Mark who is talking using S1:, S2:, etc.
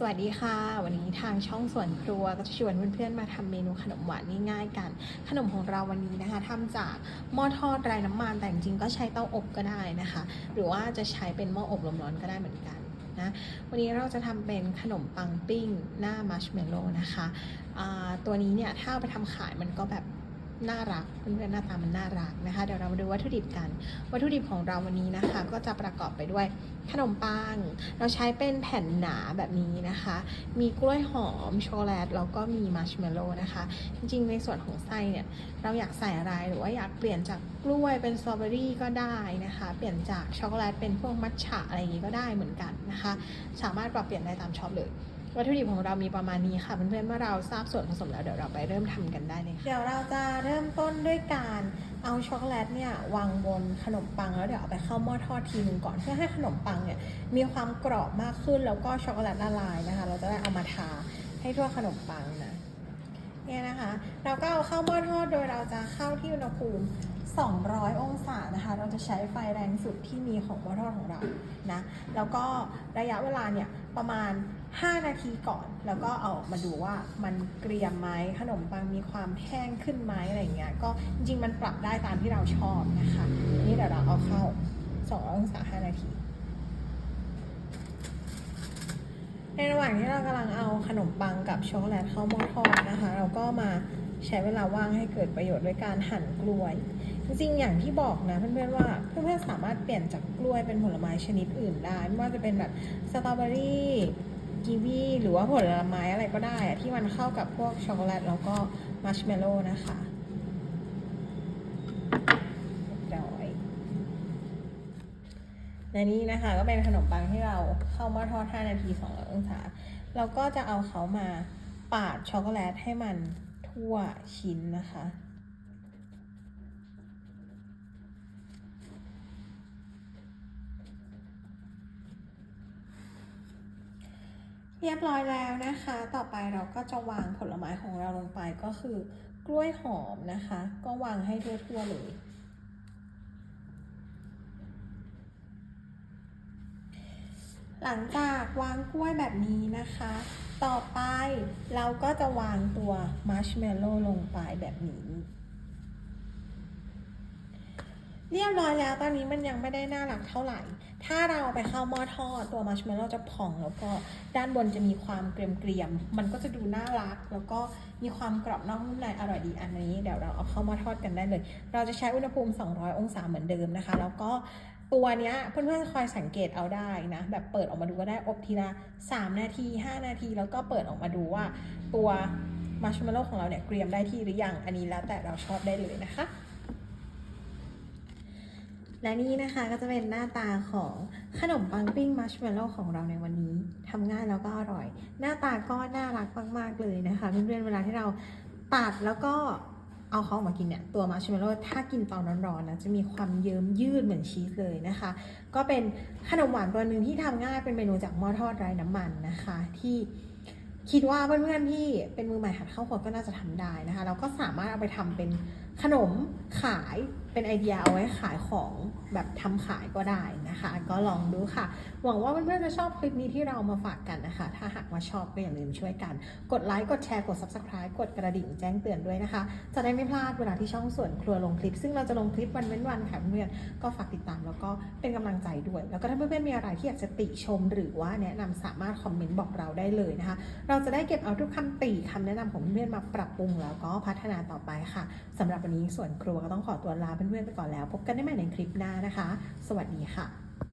S1: สวัสดีค่ะ วันนี้ทางช่องสวนครัวก็จะชวนเพื่อนๆมาทำเมนูขนมหวานง่ายๆกัน ขนมของเราวันนี้นะคะทำจากหม้อทอดไร้น้ำมันแต่จริงๆก็ใช้เตาอบก็ได้นะคะ หรือว่าจะใช้เป็นหม้ออบลมร้อนก็ได้เหมือนกันนะวันนี้เราจะทำเป็นขนมปังปิ้งหน้ามัชเมลโล่นะคะตัวนี้เนี่ยถ้าเอาไปทำขายมันก็แบบ น่ารักเพื่อนๆหน้าตามันน่ารักนะคะ เดี๋ยวเรามาดูวัตถุดิบกัน วัตถุดิบของเราวันนี้นะคะ ก็จะประกอบไปด้วยขนมปัง เราใช้เป็นแผ่นหนาแบบนี้นะคะ มีกล้วยหอมช็อกโกแลตแล้วก็มีมัชเมลโล่นะคะ จริงๆ ในส่วนของไส้เนี่ยเราอยากใส่อะไรหรือว่าอยากเปลี่ยนจากกล้วยเป็นสตรอเบอรี่ก็ได้นะคะ เปลี่ยนจากช็อกโกแลตเป็นพวกมัทฉะอะไรอย่างนี้ก็ได้เหมือนกันนะคะ สามารถปรับเปลี่ยนได้ตามชอบเลย วัตถุดิบของเรามีประมาณนี้ค่ะเพื่อนๆเมื่อเราทราบส่วนผสมแล้วเดี๋ยวเราไปเริ่มทำกันได้เลยค่ะเดี๋ยวเราจะเริ่มต้นด้วยการเอาช็อกโกแลตเนี่ยวางบนขนมปังแล้วเดี๋ยวเอาไปเข้าหม้อทอดทีนึงก่อนเพื่อให้ขนมปังเนี่ยมีความกรอบมากขึ้นแล้วก็ช็อกโกแลตละลายนะคะ เราจะได้เอามาทาให้ทั่วขนมปังนะเนี่ยนะคะ เราก็เอาเข้าหม้อทอดโดยเราจะเข้าที่อุณหภูมิ 200 องศานะคะ เราจะใช้ไฟแรงสุดที่มีของม้อทอดของเรานะ แล้วก็ระยะเวลาเนี่ยประมาณ 5 นาทีก่อน แล้วก็เอามาดูว่ามันเกรียมไหมขนมปังมีความแห้งขึ้นไหมอะไรอย่างเงี้ย ก็จริงๆมันปรับได้ตามที่เราชอบนะคะนนี่เดี๋ยวเราเอาเข้า 200 องศา 5 นาทีในระหว่างที่เรากำลังเอาขนมปังกับช็อกโกแลตเข้าหม้อทอดนะคะ เราก็มา ใช้เวลาว่างให้เกิดประโยชน์ด้วยการหั่นกล้วย จริงๆอย่างที่บอกนะเพื่อนๆว่าเพื่อนๆสามารถเปลี่ยนจากกล้วยเป็นผลไม้ชนิดอื่นได้ไม่ว่าจะเป็นแบบสตรอเบอรี่กีวีหรือว่าผลไม้อะไรก็ได้ที่มันเข้ากับพวกช็อกโกแลตแล้วก็มัชเมลโล่นะคะเรียบร้อยและนี่นะคะก็เป็นขนมปังที่เราเข้ามาทอด 5 นาที 200 องศา เราก็จะเอาเขามาปาดช็อกโกแลตให้มัน ทั่วชิ้นนะคะ เรียบร้อยแล้วนะคะ ต่อไปเราก็จะวางผลไม้ของเราลงไปก็คือกล้วยหอมนะคะ ก็วางให้ทั่วๆเลย หลังจากวางกล้วยแบบนี้นะคะ ต่อไปเราก็จะวางตัวมัชเมลโล่ลงไปแบบนี้ เรียบร้อยแล้วตอนนี้มันยังไม่ได้น่ารักเท่าไหร่ ถ้าเราไปเข้าหม้อทอดตัวมัชเมลโล่จะพองแล้วก็ด้านบนจะมีความเกรียมๆ มันก็จะดูน่ารัก แล้วก็มีความกรอบนอกนุ่มในอร่อยดีอันนี้ เดี๋ยวเราเอาเข้าหม้อทอดกันได้เลย เราจะใช้อุณหภูมิ 200 องศาเหมือนเดิมนะคะ แล้วก็ ตัวเนี้ยเพื่อนๆคอยสังเกตเอาได้นะ แบบเปิดออกมาดูก็ได้อบทีละ3 นาที 5 นาที แล้วก็เปิดออกมาดูว่าตัวมัชเมลโล่ของเราเนี่ยเกรียมได้ที่หรือยังอันนี้แล้วแต่เราชอบได้เลยนะคะ และนี่นะคะก็จะเป็นหน้าตาของขนมปังปิ้งมัชเมลโล่ของเราในวันนี้ทำง่ายแล้วก็อร่อย หน้าตาก็น่ารักมากๆเลยนะคะเพื่อนๆเวลาที่เราตัดแล้วก็ เอาเขาออกมากินเนี่ยตัวมัชเมลโล่ถ้ากินตอนร้อนๆนะจะมีความเยิ้มยืดเหมือนชีสเลยนะคะ ก็เป็นขนมหวานตัวหนึ่งที่ทำง่ายเป็นเมนูจากหม้อทอดไร้น้ำมันนะคะ ที่คิดว่าเพื่อนๆที่เป็นมือใหม่หัดเข้าครัวก็น่าจะทำได้นะคะ เราก็สามารถเอาไปทำเป็นขนมขาย เป็นไอเดียเอาไว้ขายของแบบทำขายก็ได้นะคะ ก็ลองดูค่ะ หวังว่าเพื่อนๆจะชอบคลิปนี้ที่เรามาฝากกันนะคะ ถ้าหากว่าชอบก็อย่าลืมช่วยกัน กดไลค์ กดแชร์ กด subscribe กดกระดิ่งแจ้งเตือนด้วยนะคะ จะได้ไม่พลาดเวลาที่ช่องส่วนครัวลงคลิป ซึ่งเราจะลงคลิปวันเว้นวันค่ะเพื่อนๆก็ฝากติดตามแล้วก็เป็นกำลังใจด้วย แล้วก็ถ้าเพื่อนๆมีอะไรที่อยากจะติชมหรือว่าแนะนำสามารถคอมเมนต์บอกเราได้เลยนะคะ เราจะได้เก็บเอาทุกคำติคำแนะนำของเพื่อนๆมาปรับปรุงแล้วก็พัฒนาต่อไปค่ะสำหรับวันนี้ส่วนครัวก็ต้องขอตัวลาเพื่อนๆไปก่อนแล้ว พบกันได้ใหม่ในคลิปหน้านะคะ สวัสดีค่ะ